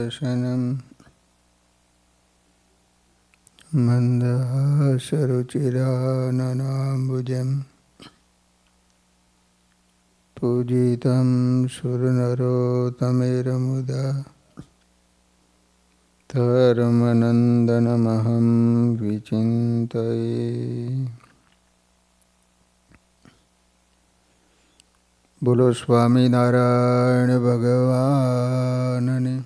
दर्शनं मन्दहासरुचिराननाम्बुजं पूजितं सुरनरोतमेरमुदा धर्मनन्दनमहं विचिन्तये બોલો સ્વામિનારાયણ ભગવાનની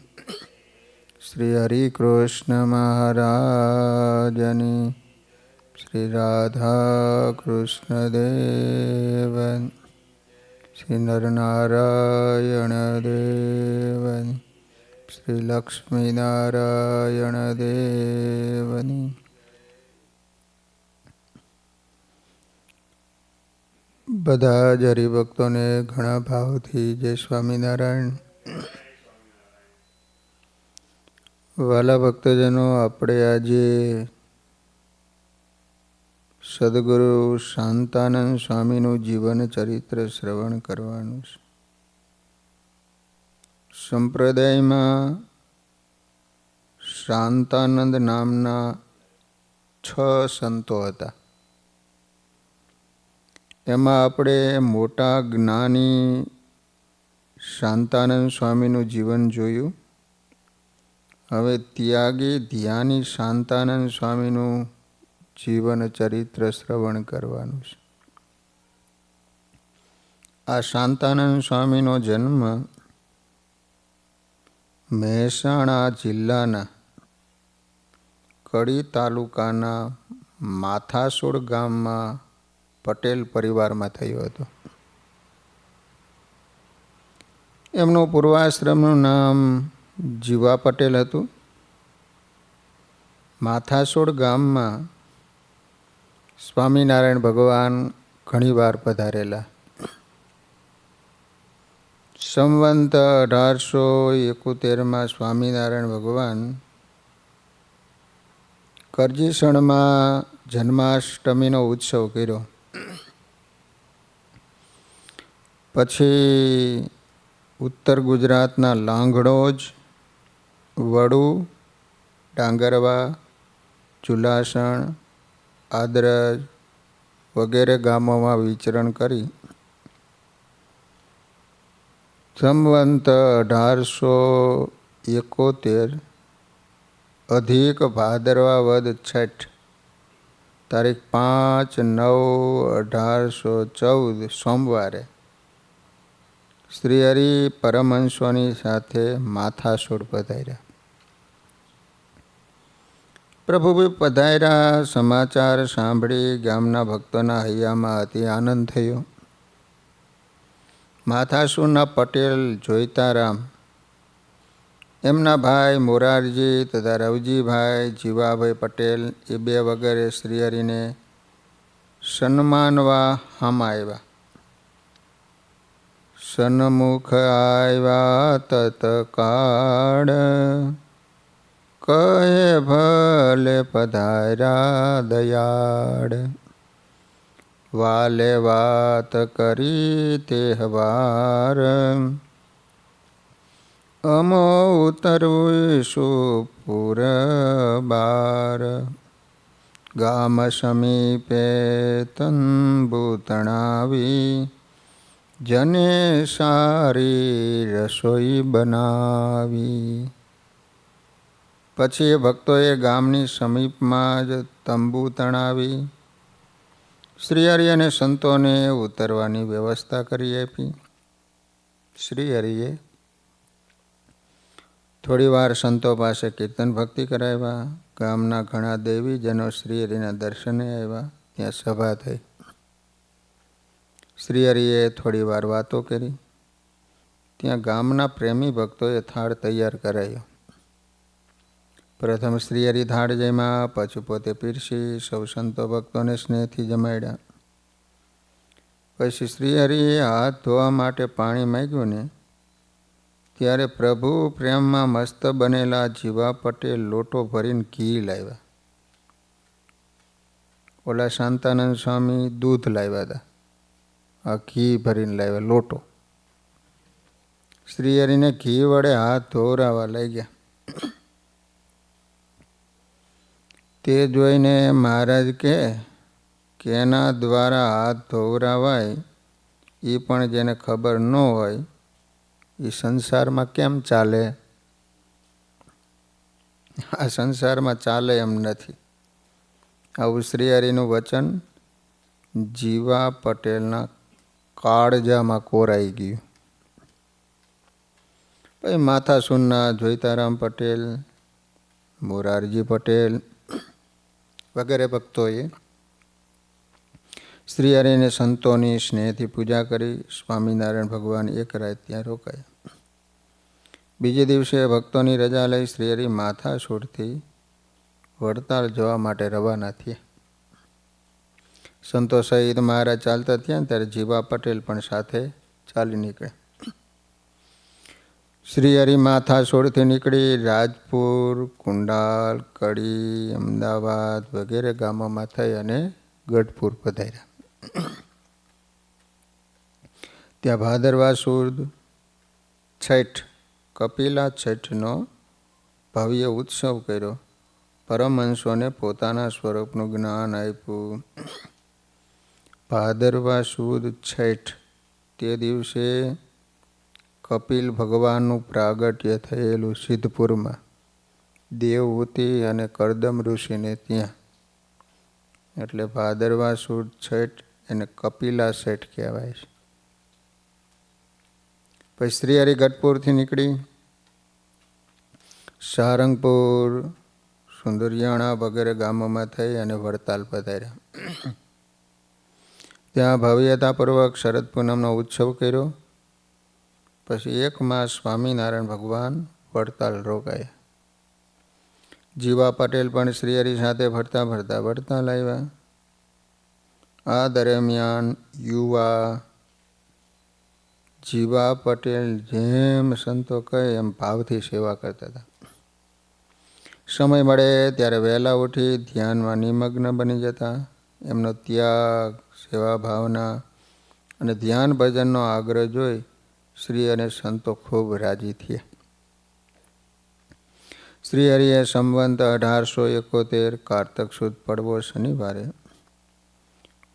શ્રી હરિકૃષ્ણ મહારાજની. શ્રી રાધા કૃષ્ણ દેવન શ્રી નરનારાયણ દેવન શ્રી લક્ષ્મીનારાયણ દેવની બધા જ હરિભક્તોને ઘણા ભાવથી જય સ્વામિનારાયણ. વાલા ભક્તજનો, આપણે આજે સદગુરુ શાંતાનંદ સ્વામીનું જીવન ચરિત્ર શ્રવણ કરવાનું છે. સંપ્રદાયમાં શાંતાનંદ નામના છ સંતો હતા. એમાં આપણે મોટા જ્ઞાની શાંતાનંદ સ્વામીનું જીવન જોયું. હવે ત્યાગી ધ્યાની શાંતાનંદ સ્વામીનું જીવન ચરિત્ર શ્રવણ કરવાનું છે. આ શાંતાનંદ સ્વામીનો જન્મ મહેસાણા જિલ્લાના કડી તાલુકાના માથાસોડ ગામમાં પટેલ પરિવારમાં થયો હતો. એમનું પૂર્વાશ્રમનું નામ જીવા પટેલ હતું. માથાસોડ ગામમાં સ્વામિનારાયણ ભગવાન ઘણીવાર પધારેલા. સંવંત અઢારસો એકોતેરમાં સ્વામિનારાયણ ભગવાન કરજીસણમાં જન્માષ્ટમીનો ઉત્સવ કર્યો. પછી ઉત્તર ગુજરાતના લાંગડોજ વડુ, ડાંગરવા ચુલાસણ આદરજ વગેરે ગામોમાં વિચરણ કરી. સંવંત અઢારસો એકોતેર, અધિક ભાદરવા વદ છઠ, તારીખ પાંચ નવ અઢારસો ચૌદ સોમવારે શ્રી હરિ પરમહંસોની સાથે માથાસોડ પધાર્યા. પ્રભુ પધાર્યા, સમાચાર સાંભળી, ગામના ભક્તોના હૈયામાં અતિ આનંદ થયો. માથાસુરના પટેલ જોઈતારામ, એમના ભાઈ મોરારજી તથા રવજીભાઈ જીવાભાઈ પટેલ એ બે વગેરે શ્રીહરિને સન્માનવા હામ આવ્યા. સન્મુખ આવ્યા તત્કાળ કહે ભલે પધાર્યા દયાળ. વાલે વાત કરી તહેવાર અમો ઉતરવીશું બાર. ગામ સમીપે તંબુ તણાવી જને સારી રસોઈ બનાવી. પછી એ ભક્તોએ ગામની સમીપમાં જ તંબુ તણાવી શ્રીહરિ અને સંતોને ઉતરવાની વ્યવસ્થા કરી આપી. શ્રીહરિએ થોડીવાર સંતો પાસે કીર્તન ભક્તિ કરાવ્યા. ગામના ઘણા દેવીજનો શ્રીહરિના દર્શને આવ્યા. ત્યાં સભા થઈ. શ્રીહરિએ થોડી વાર વાતો કરી. ત્યાં ગામના પ્રેમી ભક્તોએ થાળ તૈયાર કરાયો. પ્રથમ શ્રીહરિ થાળ જમ્યા, પછી પોતે પીરસી, સૌ સંતો ભક્તોને સ્નેહથી જમાડ્યા. પછી શ્રીહરિએ હાથ ધોવા માટે પાણી માગ્યું ને, ત્યારે પ્રભુ પ્રેમમાં મસ્ત બનેલા જીવા પટેલ લોટો ભરીને ઘી લાવ્યા. ઓલા શાંતાનંદ સ્વામી દૂધ લાવ્યા હતા. આ ઘી ભરીને લાવ્યા, લોટો. શ્રી હરિને ઘી વડે હાથ ધોરાવા લઈ ગયા તે જોઈને મહારાજ કે કેના દ્વારા હાથ ધોવરાવાય? એ પણ જેને ખબર ન હોય એ સંસારમાં કેમ ચાલે? આ સંસારમાં ચાલે એમ નથી. આવું શ્રી હરિનું વચન જીવા પટેલના કાળજામાં કોરાઈ ગયું. પછી માથા સુનના જોઈતારામ પટેલ, મોરારજી પટેલ વગેરે ભક્તોએ શ્રી હરિને સંતોની સ્નેહથી પૂજા કરી સ્વામિનારાયણ ભગવાન એક રાત ત્યાં રોકાયા. બીજે દિવસે ભક્તોની રજા લઈ શ્રી હરિ માથા છોડથી વડતાલ જવા માટે રવાના થયા. સંતો સહિત મહારાજ ચાલતા થયા ત્યારે જીવા પટેલ પણ સાથે ચાલી નીકળ્યા. શ્રી હરિ માથા છોડથી નીકળી રાજપુર, કુંડાલ, કડી, અમદાવાદ વગેરે ગામોમાં થઈ અને ગઢપુર પધાર્યા. ત્યાં ભાદરવા સુદ છઠ, કપિલા છઠનો ભવ્ય ઉત્સવ કર્યો. પરમહંસોને પોતાના સ્વરૂપનું જ્ઞાન આપ્યું. ભાદરવા સુદ છઠ, તે દિવસે કપિલ ભગવાનનું પ્રાગટ્ય થયેલું સિદ્ધપુરમાં. દેવહૂતિ અને કરદમ ઋષિને ત્યાં. એટલે ભાદરવા સુદ છઠ એને કપિલા શેઠ કહેવાય છે. પછી શ્રી હરિગઢપુરથી નીકળી. સારંગપુર, સુંદરિયાણા વગેરે ગામોમાં થઈ અને વડતાલ પધાર્યા. ત્યાં ભવ્યતાપૂર્વક શરદ પૂનમનો ઉત્સવ કર્યો. પછી એક માસ સ્વામિનારાયણ ભગવાન વડતાલ રોકાયા. જીવા પટેલ પણ શ્રી હરિ સાથે ફરતા ફરતા વડતાલ આવ્યા. આ દરમિયાન યુવા જીવા પટેલ જેમ સંતો કહે એમ ભાવથી સેવા કરતા હતા. સમય મળે ત્યારે વહેલા ઉઠી ધ્યાનમાં નિમગ્ન બની જતા. એમનો ત્યાગ સેવા ભાવના અને ધ્યાન ભજનનો આગ્રહ જોઈ શ્રી અને સંતો ખૂબ રાજી થયા. શ્રી હરિએ સંવંત અઢારસો એકોતેર કારતક સુદ પડવો શનિવારે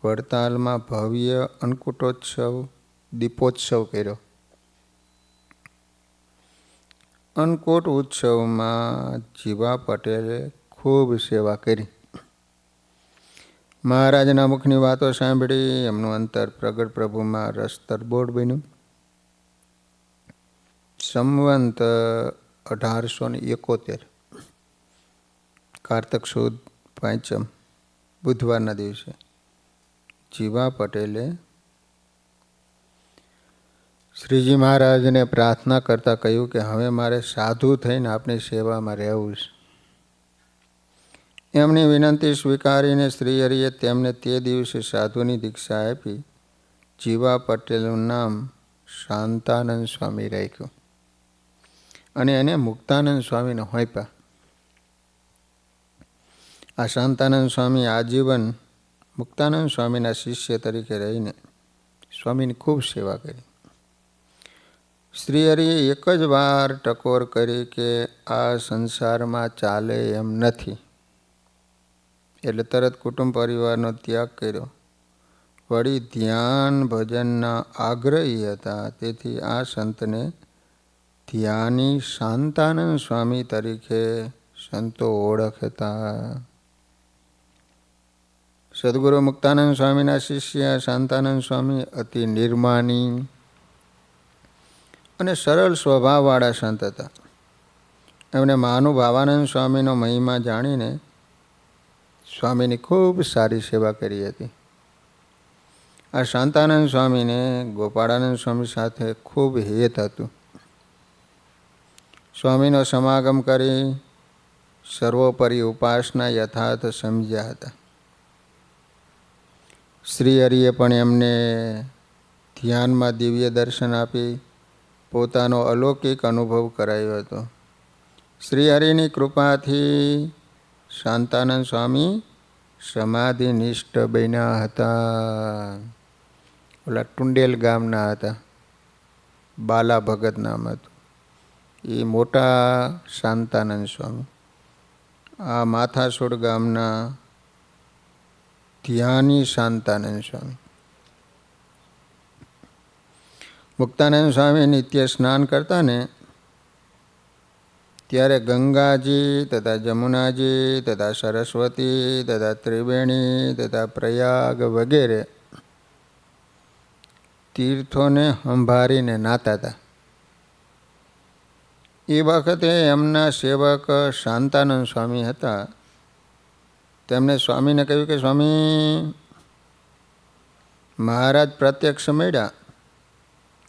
વડતાલમાં ભવ્ય અન્નકૂટોત્સવ દીપોત્સવ કર્યો. અન્નકૂટ ઉત્સવમાં જીવા પટેલે ખૂબ સેવા કરી. મહારાજના મુખની વાતો સાંભળી એમનું અંતર પ્રગટ પ્રભુમાં રસ તરબોળ બન્યું. સંવંત અઢારસો ને એકોતેર. કારતક સુદ પાંચમ, બુધવારના દિવસે. જીવા પટેલે શ્રીજી મહારાજને પ્રાર્થના કરતાં કહ્યું કે હવે મારે સાધુ થઈને આપની સેવામાં રહેવું છે. એમની વિનંતી સ્વીકારીને શ્રીહરિએ તેમને તે દિવસે સાધુની દીક્ષા આપી જીવા પટેલનું નામ શાંતાનંદ સ્વામી રાખ્યું. અને એને મુક્તાનંદ સ્વામીને હોંપ્યા. આ શાંતાનંદ સ્વામી આજીવન મુક્તાનંદ સ્વામીના શિષ્ય તરીકે રહીને સ્વામીની ખૂબ સેવા કરી. શ્રી હરિએ એક જ વાર ટકોર કરી કે આ સંસારમાં ચાલે એમ નથી. એટલે તરત કુટુંબ પરિવારનો ત્યાગ કર્યો. વળી ધ્યાન ભજનના આગ્રહી હતા. તેથી આ સંતને ધ્યાની શાંતાનંદ સ્વામી તરીકે સંતો ઓળખતા. સદગુરુ મુક્તાનંદ સ્વામીના શિષ્ય શાંતાનંદ સ્વામી અતિ નિર્માની અને સરળ સ્વભાવવાળા સંત હતા. એમણે મહાનુભાવાનંદ સ્વામીનો મહિમા જાણીને સ્વામીની ખૂબ સારી સેવા કરી હતી. આ શાંતાનંદ સ્વામીને ગોપાળાનંદ સ્વામી સાથે ખૂબ હેત હતું. સ્વામીનો સમાગમ કરી સર્વોપરી ઉપાસના યથાર્થ સમજ્યા હતા. શ્રી હરિએ પણ એમને ધ્યાનમાં દિવ્ય દર્શન આપી પોતાનો અલૌકિક અનુભવ કરાયો હતો. શ્રી હરિની કૃપાથી શાંતાનંદ સ્વામી સમાધિનિષ્ઠ બન્યા હતા. ઓલા ટુંડેલ ગામના હતા. બાલા ભગત નામ હતું. એ મોટા શાંતાનંદ સ્વામી. આ માથાસોડ ગામના ધ્યાની શાંતાનંદ સ્વામી. મુક્તાનંદ સ્વામી નિત્ય સ્નાન કરતા ને ત્યારે ગંગાજી, તથા જમુનાજી, તથા સરસ્વતી, તથા ત્રિવેણી, તથા પ્રયાગ વગેરે તીર્થોને સંભાળીને નાતા હતા. એ વખતે એમના સેવક શાંતાનંદ સ્વામી હતા. તેમણે સ્વામીને કહ્યું કે, સ્વામી, મહારાજ પ્રત્યક્ષ મળ્યા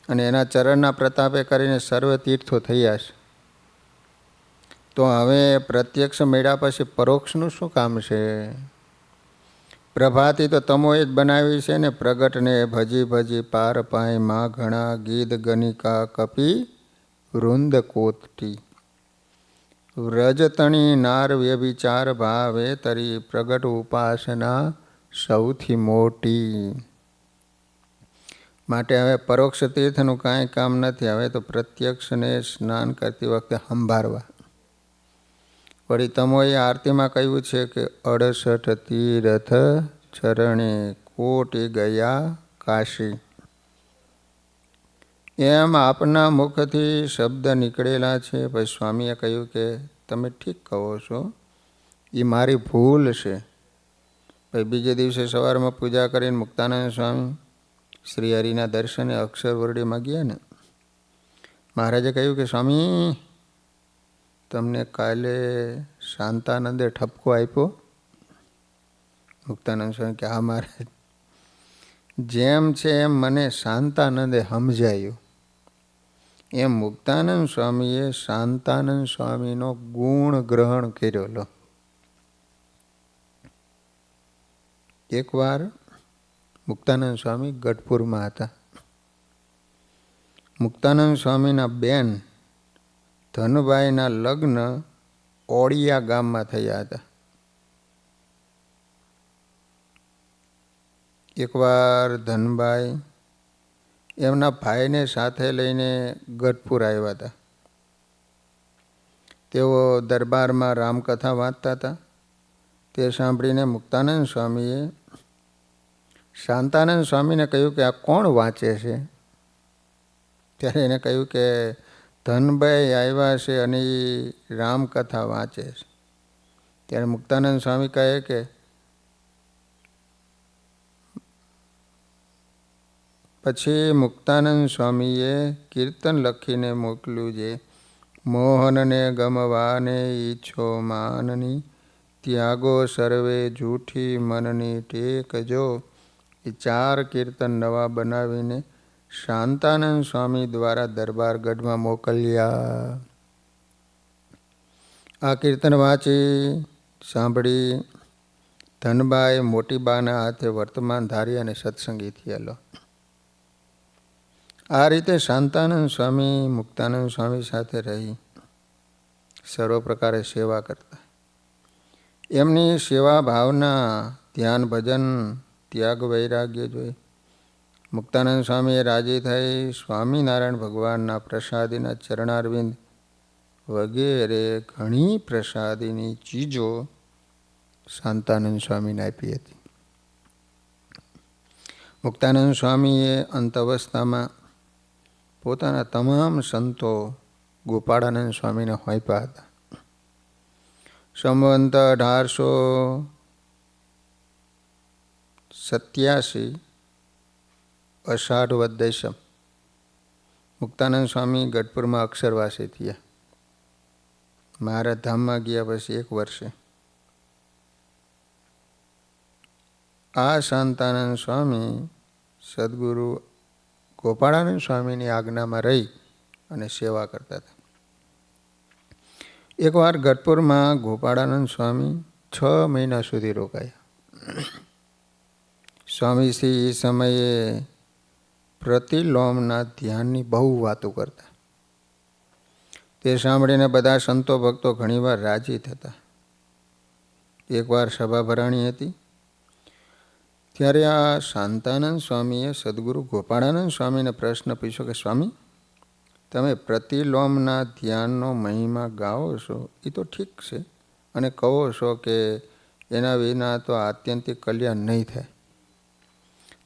અને એના ચરણના પ્રતાપે કરીને સર્વ તીર્થો થયા છે. તો હવે પ્રત્યક્ષ મેળ્યા પછી પરોક્ષનું શું કામ છે? પ્રભાતી તો તમોએ જ બનાવી છે ને, પ્રગટને ભજી ભજી પાર પાયમાં ઘણા ગીધ ગનિકા કપી વૃંદ કોતટી વ્રજતણી નાર વ્યભિચાર ભાવે તરી પ્રગટ ઉપાસના સૌથી મોટી. માટે હવે પરોક્ષ તીર્થનું કાંઈ કામ નથી, હવે તો પ્રત્યક્ષને સ્નાન કરતી વખતે સંભાળવા વળી તમોએ આરતીમાં કહ્યું છે કે અડસઠ તીરથ ચરણે કોટી ગયા કાશી. એમ આપના મુખથી શબ્દ નીકળેલા છે. પછી સ્વામીએ કહ્યું કે તમે ઠીક કહો છો. એ મારી ભૂલ છે. પછી બીજે દિવસે સવારમાં પૂજા કરીને મુક્તાનંદ સ્વામી શ્રી હરિના દર્શને અક્ષરવરડીમાં ગયા ને. મહારાજે કહ્યું કે સ્વામી તમને કાલે શાંતાનંદે ઠપકો આપ્યો. મુક્તાનંદ સ્વામી કે, હા મારે જેમ છે એમ મને શાંતાનંદે સમજાયું. એમ મુક્તાનંદ સ્વામીએ શાંતાનંદ સ્વામીનો ગુણ ગ્રહણ કર્યો. એકવાર મુક્તાનંદ સ્વામી ગઢપુરમાં હતા. મુક્તાનંદ સ્વામીના બેન ધનભાઈના લગ્ન ઓળિયા ગામમાં થયા હતા. એકવાર ધનભાઈ એમના ભાઈને સાથે લઈને ગઢપુર આવ્યા હતા. તેઓ દરબારમાં રામકથા વાંચતા હતા. તે સાંભળીને મુક્તાનંદ સ્વામીએ શાંતાનંદ સ્વામીને કહ્યું કે આ કોણ વાંચે છે? ત્યારે એને કહ્યું કે ધનભાઈ આવ્યા છે અને એ રામકથા વાંચે છે. ત્યારે મુક્તાનંદ સ્વામી કહે કે, પછી મુક્તાનંદ સ્વામીએ કીર્તન લખીને મોકલ્યું છે, મોહનને ગમવાને ઈચ્છો માનની, ત્યાગો સર્વે જૂઠી મનની ટેકજો એ ચાર કીર્તન નવા બનાવીને શાંતાનંદ સ્વામી દ્વારા દરબારગઢમાં મોકલ્યા. આ કીર્તન વાંચી, સાંભળી ધનબાઈ મોટી બાના હાથે વર્તમાન ધારી અને સત્સંગી થયેલો. આ રીતે શાંતાનંદ સ્વામી, મુક્તાનંદ સ્વામી સાથે રહી, સર્વ પ્રકારે સેવા કરતા. એમની સેવા ભાવના, ધ્યાન ભજન, ત્યાગ વૈરાગ્ય જોઈ મુક્તાનંદ સ્વામીએ રાજી થઈ સ્વામિનારાયણ ભગવાનના પ્રસાદીના ચરણારવિંદ વગેરે ઘણી પ્રસાદીની ચીજો શાંતાનંદ સ્વામીને આપી હતી. મુક્તાનંદ સ્વામીએ અંત અવસ્થામાં પોતાના તમામ સંતો ગોપાળાનંદ સ્વામીને હોંપ્યા હતા. સંવંત અઢારસો સત્યાસી અષાઢ વદ્દેશમ મુક્તાનંદ સ્વામી ગઢપુરમાં અક્ષરવાસી થયા. મારા ધામમાં ગયા પછી એક વર્ષે. આ શાંતાનંદ સ્વામી સદગુરુ ગોપાળાનંદ સ્વામીની આજ્ઞામાં રહી અને સેવા કરતા હતા. એકવાર ગઢપુરમાં ગોપાળાનંદ સ્વામી છ મહિના સુધી રોકાયા. સ્વામીશ્રી એ સમયે પ્રતિલોમના ધ્યાનની બહુ વાતો કરતા. તે સાંભળીને બધા સંતો ભક્તો ઘણીવાર રાજી થતા. એકવાર સભા ભરાણી હતી. ત્યારે આ શાંતાનંદ સ્વામીએ સદગુરુ ગોપાળાનંદ સ્વામીને પ્રશ્ન પૂછ્યો કે, સ્વામી, તમે પ્રતિલોમના ધ્યાનનો મહિમા ગાઓ છો? એ તો ઠીક છે. અને કહો છો કે એના વિના તો આત્યંતિક કલ્યાણ નહીં થાય.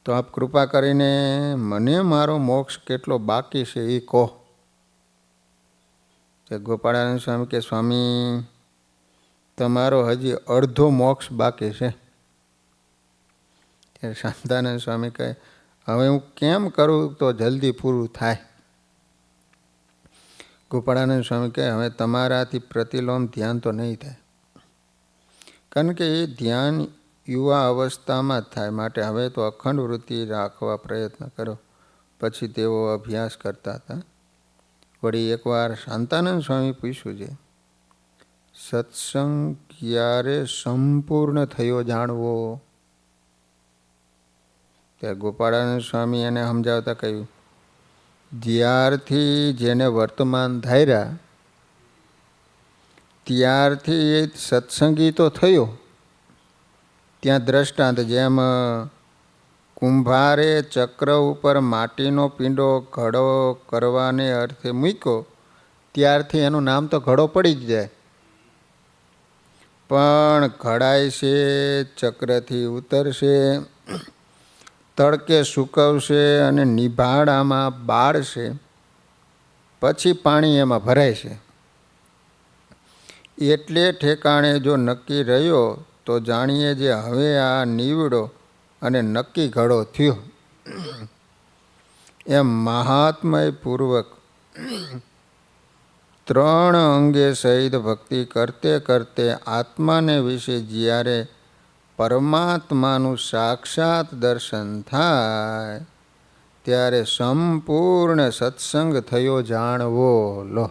તો આપ કૃપા કરીને મને મારો મોક્ષ કેટલો બાકી છે એ કહો. તે ગોપાળાનંદ સ્વામી કે, સ્વામી, તમારો હજી અડધો મોક્ષ બાકી છે. ત્યારે શાંતાનંદ સ્વામી કહે, હવે હું કેમ કરું તો જલ્દી પૂરું થાય. ગોપાળાનંદ સ્વામી કહે, હવે તમારાથી પ્રતિલોમ ધ્યાન તો નહીં થાય. કારણ કે એ ધ્યાન યુવા અવસ્થામાં જ થાય. માટે હવે તો અખંડ વૃત્તિ રાખવા પ્રયત્ન કરો. પછી તેઓ અભ્યાસ કરતા હતા. વળી એકવાર શાંતાનંદ સ્વામી પૂછ્યું છે, સત્સંગ ક્યારે સંપૂર્ણ થયો જાણવો? ત્યારે ગોપાળાનંદ સ્વામી એને સમજાવતા કહ્યું, જ્યારથી જેને વર્તમાન ધાર્યા, ત્યારથી એ સત્સંગી તો થયો. ત્યાં દ્રષ્ટાંત જેમ, કુંભારે ચક્ર ઉપર માટીનો પીંડો ઘડો કરવાને અર્થે મૂક્યો, ત્યારથી એનું નામ તો ઘડો પડી જ જાય. પણ ઘડાય છે ચક્રથી ઉતરશે, તડકે સૂકવશે અને નિભાડામાં બાળશે, પછી પાણી એમાં ભરાય છે એટલે ઠેકાણે જો નક્કી રહ્યો તો જાણીએ જે હવે આ નીવડો અને નક્કી ઘડો થયો. એમ મહાત્મય પૂર્વક ત્રણ અંગે સહિત ભક્તિ કરતે કરતે આત્માને વિશે જ્યારે પરમાત્માનું સાક્ષાત દર્શન થાય, ત્યારે સંપૂર્ણ સત્સંગ થયો જાણવો લો.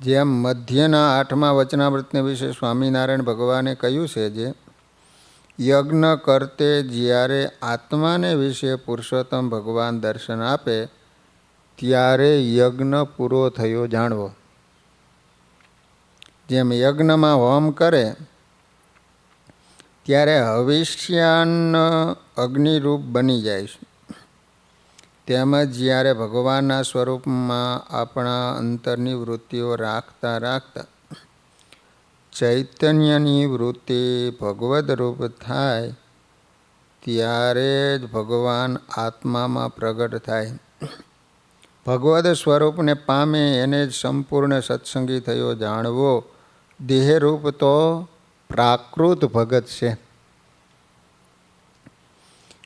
જેમ મધ્યના આઠમા વચનામૃતને વિશે સ્વામિનારાયણ ભગવાને કહ્યું છે જે, યજ્ઞ કરતે જ્યારે આત્માને વિશે પુરુષોત્તમ ભગવાન દર્શન આપે, ત્યારે યજ્ઞ પૂરો થયો જાણવો. જેમ યજ્ઞમાં હોમ કરે, ત્યારે હવિષ્યાન અગ્નિરૂપ બની જાય છે. તેમજ જ્યારે ભગવાનના સ્વરૂપમાં આપણા અંતરની વૃત્તિઓ રાખતા રાખતા ચૈતન્યની વૃત્તિ ભગવદ રૂપ થાય, ત્યારે જ ભગવાન આત્મામાં પ્રગટ થાય. ભગવદ સ્વરૂપને પામે એને જ સંપૂર્ણ સત્સંગી થયો જાણવો, દેહરૂપ તો પ્રાકૃત ભગત છે.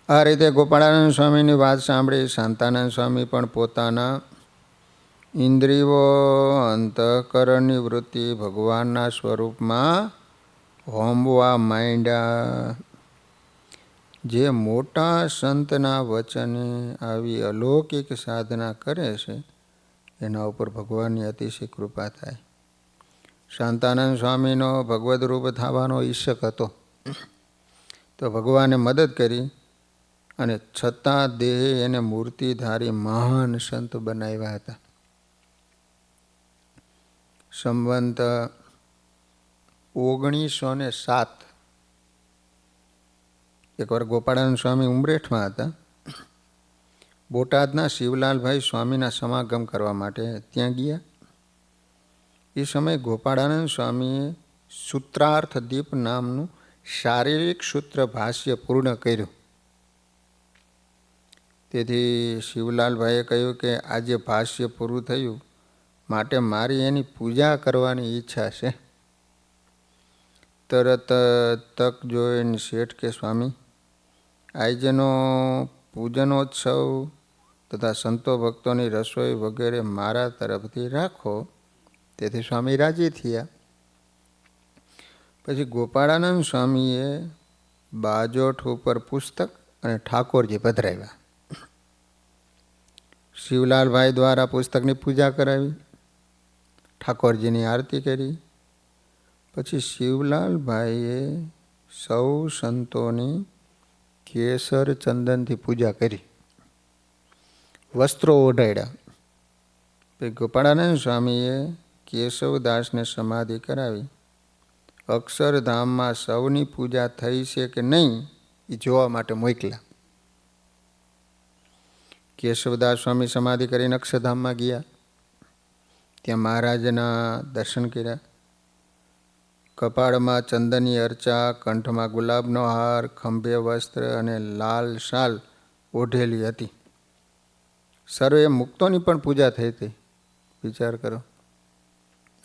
આ રીતે ગોપાળાનંદ સ્વામીની વાત સાંભળી, શાંતાનંદ સ્વામી પણ પોતાના ઇન્દ્રિયો અંતઃકરણની વૃત્તિ ભગવાનના સ્વરૂપમાં હોમવા માંડ્યા. જે મોટા સંતના વચને આવી અલૌકિક સાધના કરે છે, એના ઉપર ભગવાનની અતિશય કૃપા થાય. શાંતાનંદ સ્વામીનો ભગવદ રૂપ થવાનો ઈચ્છક હતો. તો ભગવાને મદદ કરી. અને છતાં દેહે એને મૂર્તિધારી મહાન સંત બનાવ્યા હતા. સંવંત ઓગણીસો ને સાત. એકવાર ગોપાળાનંદ સ્વામી ઉમરેઠમાં હતા. બોટાદના શિવલાલભાઈ સ્વામીના સમાગમ કરવા માટે ત્યાં ગયા. એ સમયે ગોપાળાનંદ સ્વામીએ સૂત્રાર્થ દીપ નામનું શારીરિક સૂત્ર ભાષ્ય પૂર્ણ કર્યું. તેથી શિવલાલભાઈએ કહ્યું કે આજે ભાષ્ય પૂરું થયું, માટે મારી એની પૂજા કરવાની ઈચ્છા છે. તરત તક જોઈને શેઠ કે, સ્વામી આજનો પૂજનોત્સવ તથા સંતો ભક્તોની રસોઈ વગેરે મારા તરફથી રાખો. તેથી સ્વામી રાજી થયા. પછી ગોપાળાનંદ સ્વામીએ બાજોઠ ઉપર પુસ્તક અને ઠાકોરજી પધરાવ્યા. શિવલાલભાઈ દ્વારા પુસ્તકની પૂજા કરાવી, ઠાકોરજીની આરતી કરી. પછી શિવલાલભાઈએ સૌ સંતોની કેસર ચંદનથી પૂજા કરી. વસ્ત્રો ઓઢાડ્યા ગોપાળાનંદ સ્વામીએ કેશવદાસને સમાધિ કરાવી. અક્ષરધામમાં સૌની પૂજા થઈ છે કે નહીં, એ જોવા માટે મોકલ્યા. કેશવદાસ સ્વામી સમાધિ કરીને અક્ષરધામમાં ગયા. ત્યાં મહારાજના દર્શન કર્યા. કપાળમાં ચંદનની અર્ચા, કંઠમાં ગુલાબનો હાર, ખંભે વસ્ત્ર અને લાલ શાલ ઓઢેલી હતી. સર્વે મુક્તોની પણ પૂજા થઈ હતી. વિચાર કરો.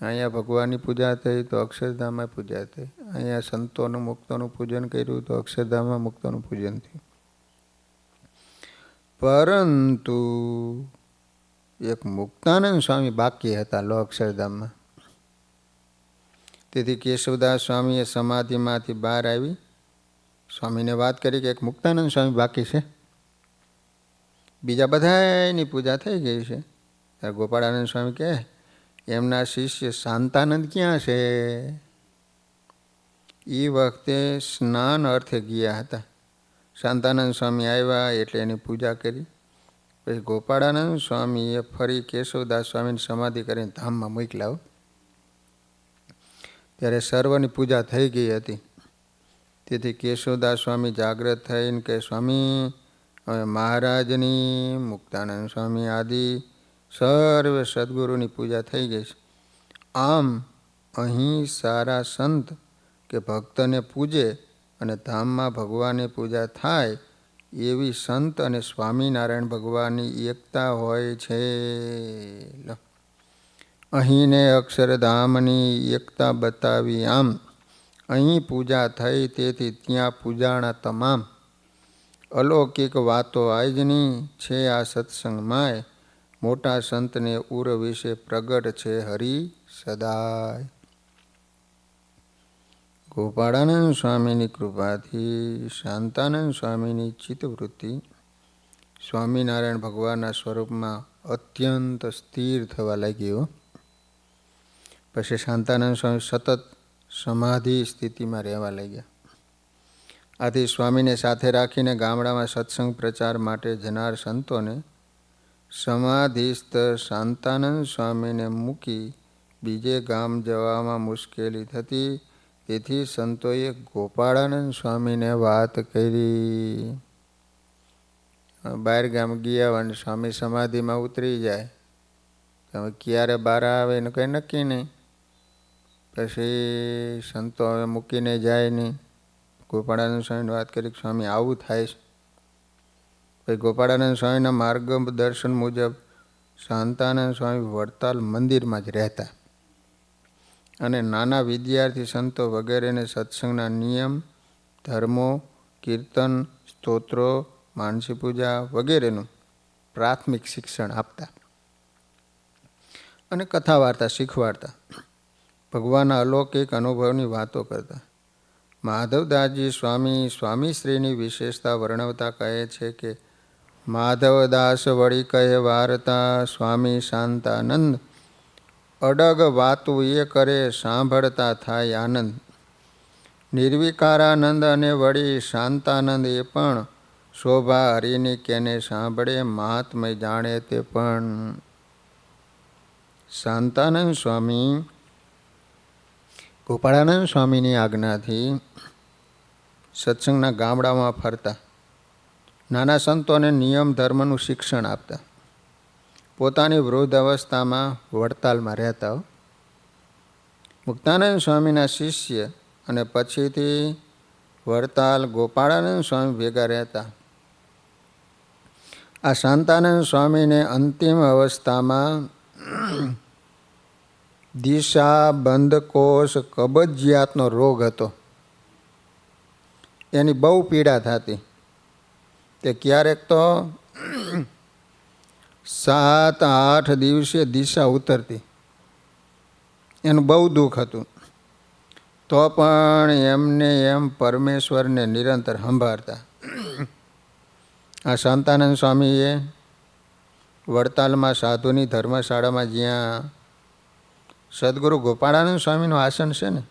અહીંયા ભગવાનની પૂજા થઈ તો અક્ષરધામમાં પૂજા થઈ. અહીંયા સંતોનું મુક્તોનું પૂજન કર્યું તો અક્ષરધામમાં મુક્તોનું પૂજન થયું. પરંતુ એક મુક્તાનંદ સ્વામી બાકી હતા લો અક્ષરધામમાં તેથી કેશવદાસ સ્વામીએ સમાધિમાંથી બહાર આવી સ્વામીને વાત કરી કે એક મુક્તાનંદ સ્વામી બાકી છે. બીજા બધાની પૂજા થઈ ગઈ છે. ત્યારે ગોપાળાનંદ સ્વામી કહે, એમના શિષ્ય શાંતાનંદ ક્યાં છે? એ વખતે સ્નાન અર્થે ગયા હતા. શાંતાનંદ સ્વામી આવ્યા એટલે એની પૂજા કરી. પછી ગોપાળાનંદ સ્વામીએ ફરી કેશવદાસ સ્વામીની સમાધિ કરીને ધામમાં મોકલાવ ત્યારે સર્વની પૂજા થઈ ગઈ હતી. તેથી કેશવદાસ સ્વામી જાગ્રત થઈને કે, સ્વામી, હવે મહારાજની, મુક્તાનંદ સ્વામી આદિ, સર્વે સદગુરુની પૂજા થઈ ગઈ છે. આમ અહીં સારા સંત કે ભક્તને પૂજે અને ધામમાં ભગવાનની પૂજા થાય, એવી સંત અને સ્વામિનારાયણ ભગવાનની એકતા હોય છે. અહીંને અક્ષરધામની એકતા બતાવી આમ. અહીં પૂજા થઈ તેથી ત્યાં પૂજાણા તમામ. અલૌકિક વાતો આજની છે આ સત્સંગમાંય. મોટા સંતને ઉર વિશે પ્રગટ છે હરિ સદાય. ગોપાળાનંદ સ્વામીની કૃપાથી, શાંતાનંદ સ્વામીની ચિત્તવૃત્તિ સ્વામિનારાયણ ભગવાનના સ્વરૂપમાં અત્યંત સ્થિર થવા લાગ્યો પછી શાંતાનંદ સ્વામી સતત સમાધિ સ્થિતિમાં રહેવા લાગ્યા. આથી સ્વામીને સાથે રાખીને ગામડામાં સત્સંગ પ્રચાર માટે જનાર સંતોને સમાધિસ્થ શાંતાનંદ સ્વામીને મૂકી બીજે ગામ જવામાં મુશ્કેલી થતી તેથી સંતોએ ગોપાળાનંદ સ્વામીને વાત કરી. બહાર ગામ ગયા અને સ્વામી સમાધિમાં ઉતરી જાય. તમે ક્યારે બહાર આવે એનું કંઈ નક્કી નહીં. પછી સંતો હવે મૂકીને જાય નહીં. ગોપાળાનંદ સ્વામીને વાત કરી સ્વામી આવું થાય છે. પછી ગોપાળાનંદ સ્વામીના માર્ગ દર્શન મુજબ શાંતાનંદ સ્વામી વડતાલ મંદિરમાં જ રહેતા. અને નાના વિદ્યાર્થી સંતો વગેરેને સત્સંગના નિયમ, ધર્મો, કીર્તન, સ્તોત્રો, માનસી પૂજા વગેરેનું પ્રાથમિક શિક્ષણ આપતા. અને કથા વાર્તા શીખવાડતા ભગવાનના અલૌકિક અનુભવની વાતો કરતા. માધવદાસજી સ્વામી, સ્વામીશ્રીની વિશેષતા વર્ણવતા કહે છે કે, માધવદાસ વળી કહે વાર્તા સ્વામી શાંતાનંદ અડગ વાતું એ કરે સાંભળતા થાય આનંદ. નિર્વિકારાનંદ અને વળી શાંતાનંદ એ પણ શોભા હરિની કેને સાંભળે, મહાત્મય જાણે તે પણ. શાંતાનંદ સ્વામી, ગોપાળાનંદ સ્વામીની આજ્ઞાથી સત્સંગના ગામડામાં ફરતા. નાના સંતોને નિયમ ધર્મનું શિક્ષણ આપતા. પોતાની વૃદ્ધ અવસ્થામાં વડતાલમાં રહેતા. મુક્તાનંદ સ્વામીના શિષ્ય અને પછીથી વડતાલ ગોપાળાનંદ સ્વામી ભેગા રહેતા. આ શાંતાનંદ સ્વામીને અંતિમ અવસ્થામાં દિશા બંધકોષ કબજિયાતનો રોગ હતો. એની બહુ પીડા થતી. તે ક્યારેક તો સાત આઠ દિવસે દિશા ઉતરતી. એનું બહુ દુઃખ હતું. તો પણ એમને એમ પરમેશ્વરને નિરંતર સંભાળતા. આ શાંતાનંદ સ્વામીએ વડતાલમાં સાધુની ધર્મશાળામાં જ્યાં સદગુરુ ગોપાળાનંદ સ્વામીનું આસન છે ને,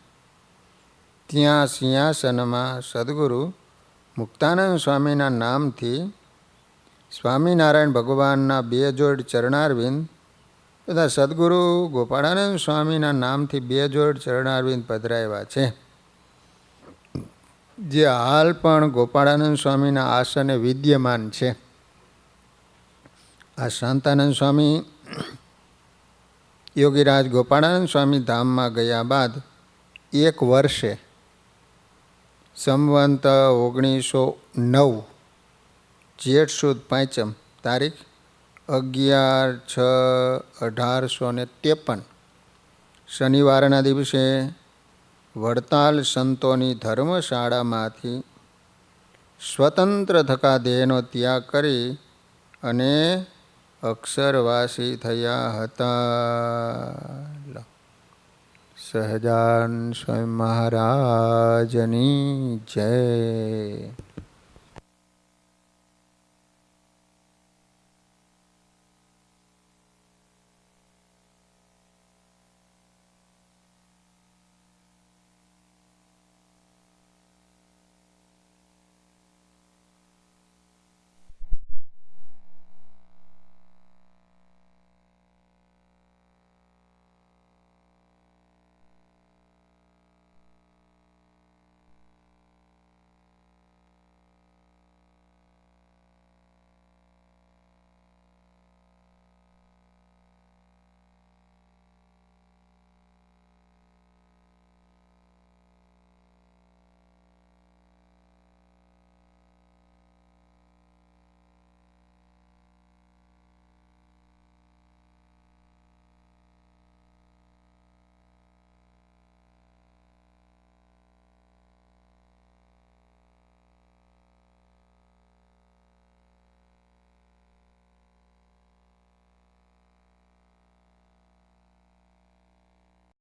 ત્યાં સિંહાસનમાં સદગુરુ મુક્તાનંદ સ્વામીના નામથી સ્વામિનારાયણ ભગવાનના બે જોડ ચરણારવિંદ તથા સદગુરુ ગોપાળાનંદ સ્વામીના નામથી બે જોડ ચરણારવિંદ પધરાવ્યા છે. જે હાલ પણ ગોપાળાનંદ સ્વામીના આસને વિદ્યમાન છે. આ શાંતાનંદ સ્વામી, યોગીરાજ ગોપાળાનંદ સ્વામી ધામમાં ગયા બાદ એક વર્ષે સંવંત ઓગણીસો નવ જેઠ સુદ પાંચમ તારીખ અગિયાર છ અઢારસો ને ત્રેપન. શનિવારના દિવસે વડતાલ સંતોની ધર્મશાળામાંથી સ્વતંત્ર થકા દેહનો ત્યાગ કરી અને અક્ષરવાસી થયા હતા. સહજાન સ્વામી મહારાજની જય.